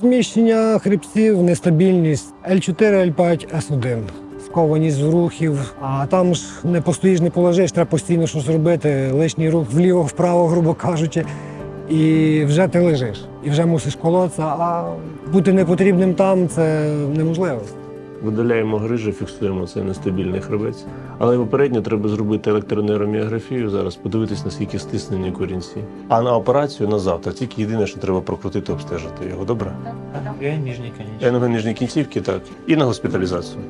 Зміщення хребців, нестабільність L4, L5, S1. Скованість рухів, а там ж не постоїш, не положиш, треба постійно щось робити. Лишній рух вліво, вправо, грубо кажучи, і вже ти лежиш. І вже мусиш колотися, а бути непотрібним там це неможливо. Видаляємо грижі, фіксуємо цей нестабільний хребець. Але попередньо треба зробити електронейроміографію зараз, подивитись, наскільки стиснені корінці. А на операцію на завтра тільки єдине, що треба прокрутити, обстежити його. Добре? Я нижній конечник. Я кінцівки, так. І на госпіталізацію.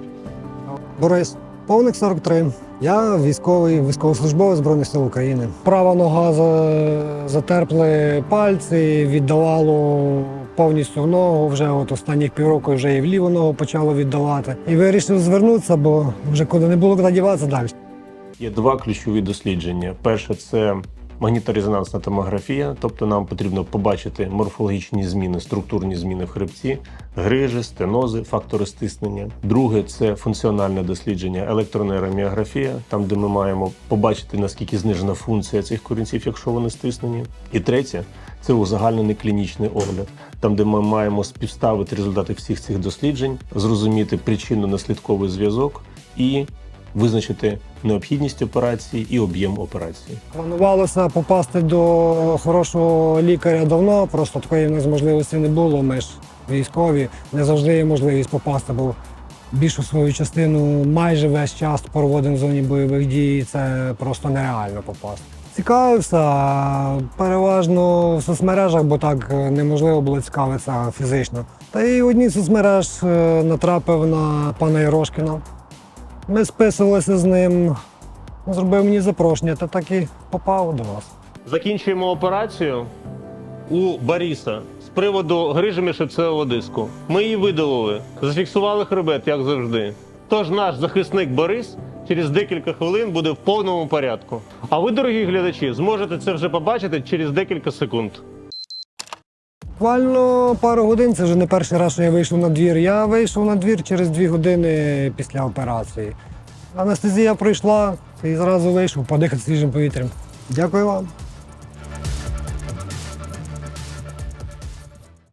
Борис, повник 43. Я військовий, військовослужбовець Збройних сил України. Права нога за- затерпли пальці, віддавало повністю в ногу. Вже от останніх півроку вже і в ліву ногу почало віддавати. І вирішив звернутися, бо вже коли не було куди діватися далі. Є два ключові дослідження. Перше це магніторезонансна томографія, тобто нам потрібно побачити морфологічні зміни, структурні зміни в хребці, грижі, стенози, фактори стиснення. Друге це функціональне дослідження, електронейроміографія, там де ми маємо побачити наскільки знижена функція цих корінців, якщо вони стиснені. І третє це узагальнений клінічний огляд, там де ми маємо співставити результати всіх цих досліджень, зрозуміти причинно-наслідковий зв'язок і визначити необхідність операції і об'єм операції. Планувалося попасти до хорошого лікаря давно, просто такої в нас можливості не було. Ми ж військові, не завжди є можливість попасти, бо більшу свою частину майже весь час проводимо в зоні бойових дій. Це просто нереально попасти. Цікавився переважно в соцмережах, бо так неможливо було цікавитися фізично. Та й одній соцмереж е, натрапив на пана Ярошкіна. Ми списувалися з ним. Зробив мені запрошення, та так і попав до вас. Закінчуємо операцію у Баріса з приводу грижі міжхребцевого диску. Ми її видалили, зафіксували хребет, як завжди. Тож наш захисник Борис через декілька хвилин буде в повному порядку. А ви, дорогі глядачі, зможете це вже побачити через декілька секунд. Буквально пару годин, це вже не перший раз, що я вийшов на двір. Я вийшов на двір через дві години після операції. Анестезія пройшла і зразу вийшов подихати свіжим повітрям. Дякую вам.